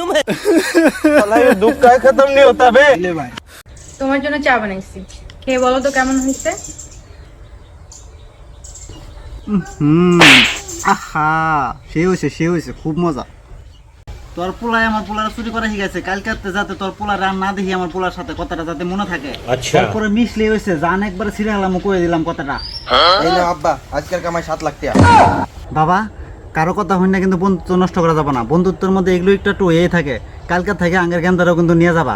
मालूम है साला ये दुख का खत्म नहीं होता बे তোমার জন্য চা বানাইছি খেয়ে বলো তো কেমন হয়েছে হুম আহা সে হয়েছে সে হয়েছে খুব মজা তোর পোলায় আমার পোলার চুরি করা শিখাইছে কালকাতে যাতে তোর পোলার রান না দেখি আমার পোলার সাথে কথাটা যাতে মনে থাকে আচ্ছা। তারপরে মিশলে হয়েছে জান একবার ছিঁড়ে গেলাম কয়ে দিলাম কথাটা এই না আব্বা আজকের কামাই সাত লাখ টাকা বাবা কারও কথা হই না কিন্তু বন্ধুত্ব নষ্ট করা যাবে না। বন্ধুত্বের মধ্যে এগুলো একটু একটু হয়েই থাকে। কালকার থেকে আঙ্গের জ্ঞানদারও কিন্তু নিয়ে যাবা।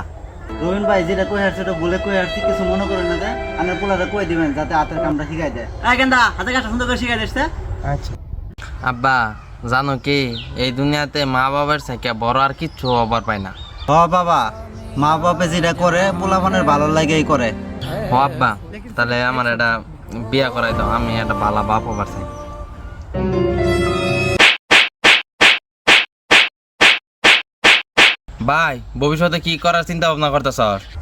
রবীন ভাই যেটা কই হারছে ওটা বলে কই হারছি কিছু মনে করেন না যে আঙ্গের পোলারে কই দিবেন যাতে হাতের কামটা শিখাই দেয়। এই গেন্দা হাতে কাজটা সুন্দর করে শিখাই দিচ্ছে। আচ্ছা। আব্বা জানো কি এই দুনিয়াতে মা বাবার থেকে বড় আর কিচ্ছু অবার পায় না। হ বাবা মা বাপে যেটা করে পোলা পোলাপানের ভালো লাগেই করে। ও আব্বা তাহলে আমার এটা বিয়া করাই দাও আমি একটা ভালো বাপ হবার চাই। ভাই ভবিষ্যতে কি করার চিন্তা ভাবনা করতেছ?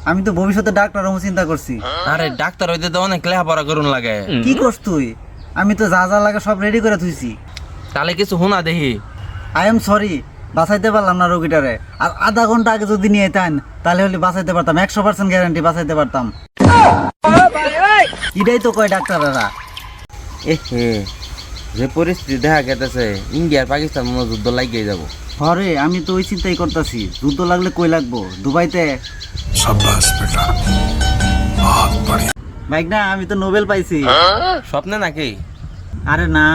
আমি তো ভবিষ্যতে ডাক্তার হব চিন্তা করছি। আরে ডাক্তার হইতে তো অনেক লেখাপড়া করুন লাগে। কি করছ তুই? আমি তো যা যা লাগে সব রেডি করে থুইছি। তাহলে কিছু শুনা দেখি। আই এম সরি বাঁচাইতে পারলাম না রোগীটারে। আর আধা ঘণ্টা আগে যদি নিয়ে যেতেন তাহলে হলে বাঁচাইতে পারতাম একশো পার্সেন্ট গ্যারান্টি বাঁচাইতে পারতাম। এটাই তো কয় ডাক্তাররা। এ যে পরিস্থিতি দেখা গেতেছে ইন্ডিয়ার পাকিস্তান মনে যুদ্ধ লাগিয়ে যাব। হরে আমি তো ওই চিন্তাই করতেছি যুদ্ধ লাগলে কই লাগবো? দুবাইতে? বাইক না আমি তো নোবেল পাইছি। স্বপ্নে নাকি? আরে না।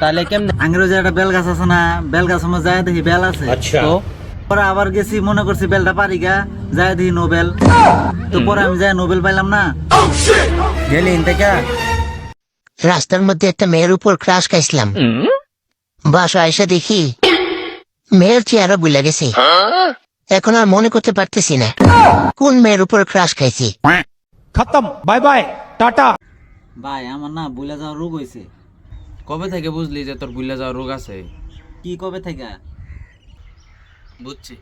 তাহলে কেমনে? আঙ্গেরও যে একটা বেল গাছ আছে না বেল গাছ আমার যায় দেখি বেল আছে। আচ্ছা। তো? পরে আবার গেছি মনে করছি বেলটা পারি গা যায় দেখি নোবেল। তো পরে আমি যাই নোবেল পাইলাম না। গেলি থেকে রাস্তার মধ্যে একটা মেয়ের উপর ক্রাশ খাইছিলাম। বাসা এসে দেখি মেয়ের চেহারা বুলে গেছে। হ্যাঁ? এখন আর মনে করতে পারতেছি না কোন মেয়ের উপর ক্রাশ খাইছি। খতম বাই বাই টাটা। ভাই আমার না বুলে যাওয়ার রোগ হয়েছে কবে থেকে বুঝলি যে তোর বুলে যাওয়ার রোগ আছে? কি কবে থেকে? বুঝছি।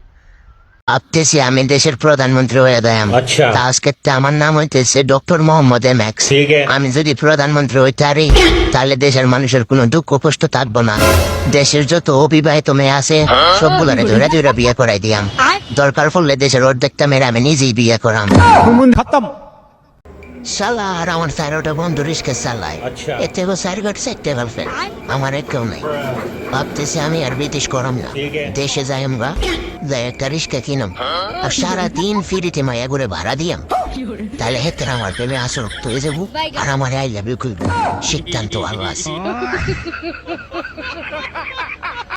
ভাবতেছি আমি দেশের প্রধানমন্ত্রী হয়ে দেয়াম আচ্ছা। তা আজকে আমার নাম হইতেছে ডক্টর মোহাম্মদ এম এক্স। আমি যদি প্রধানমন্ত্রী হইতে পারি তাহলে দেশের মানুষের কোনো দুঃখ কষ্ট থাকব না। দেশের যত অবিবাহিত মেয়ে আছে সবগুলো ধরে ধরে বিয়ে করাই দিয়াম। দরকার পড়লে দেশের অর্ধেকটা মেয়েরা আমি নিজেই বিয়ে করাম। সালা আর আমার চারোটা বন্ধু রিস্কে চালায় আচ্ছা। এর থেকে সাইরগট সেটতে ফেলবে আমার এক কেউ নেই। ভাবতেছি আমি আর ব্রিটিশ করম না। দেশে যাই আমরা যাই একটা রিস্কা কিনাম। আর সারা সারাদিন ফিরিতে মায়া করে ভাড়া দিয়াম। তাহলে হেতে আমার প্রেমে আসক্ত হয়ে যাব আর আমার আই লাভ ইউ খুলবে সিদ্ধান্ত ভালো আছে।